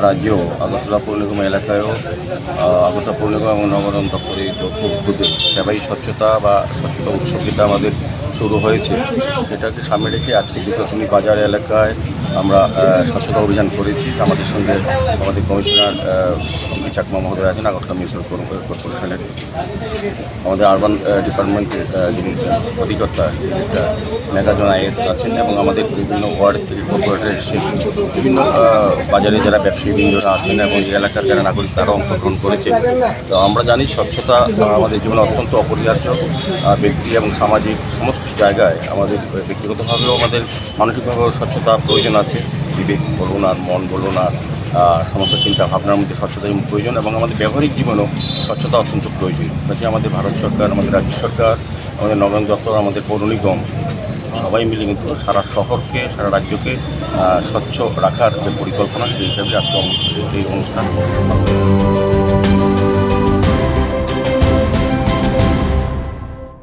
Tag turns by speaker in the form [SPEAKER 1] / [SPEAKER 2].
[SPEAKER 1] রাজ্য, আগরতলা পৌর নিগম এলাকায়ও আগরতলা পৌর নিগম এবং নগরম দপ্তরে উদ্যোগে সেবাই স্বচ্ছতা বা স্বচ্ছতা উৎসব আমাদের শুরু হয়েছে। সেটাকে সামনে রেখে আজকে দুটোতুনি বাজার এলাকায় আমরা স্বচ্ছতা অভিযান করেছি। আমাদের সঙ্গে আমাদের কমিশনার চাকমা মহোদয় আছেন, আগরতলা মিউনিসিপ্যাল কর্পোরেশনের। আমাদের আরবান ডিপার্টমেন্টের যিনি অধিকর্তা মেগাজন আইএস আছেন এবং আমাদের বিভিন্ন ওয়ার্ড থেকে কর্পোরেটর বিভিন্ন বাজারে যারা ব্যবসায়ী বৃন্দরা আছেন এবং এই এলাকার যারা নাগরিক তারা অংশগ্রহণ করেছেন তো আমরা জানি স্বচ্ছতা আমাদের জীবনে অত্যন্ত অপরিহার্য। ব্যক্তি এবং সামাজিক সমস্ত জায়গায় আমাদের ব্যক্তিগতভাবেও আমাদের মানসিকভাবেও স্বচ্ছতা প্রয়োজন আছে, বিবেক বলুন আর মন বলুন আর সমস্ত চিন্তা ভাবনার মধ্যে স্বচ্ছতা প্রয়োজন এবং আমাদের ব্যবহারিক জীবনেও স্বচ্ছতা অত্যন্ত প্রয়োজন কাজে আমাদের ভারত সরকার, আমাদের রাজ্য সরকার, আমাদের নগর দপ্তর, আমাদের পৌর নিগম সবাই মিলে কিন্তু সারা শহরকে, সারা রাজ্যকে স্বচ্ছ রাখার যে পরিকল্পনা, সেই হিসাবে আজকে এই অনুষ্ঠান।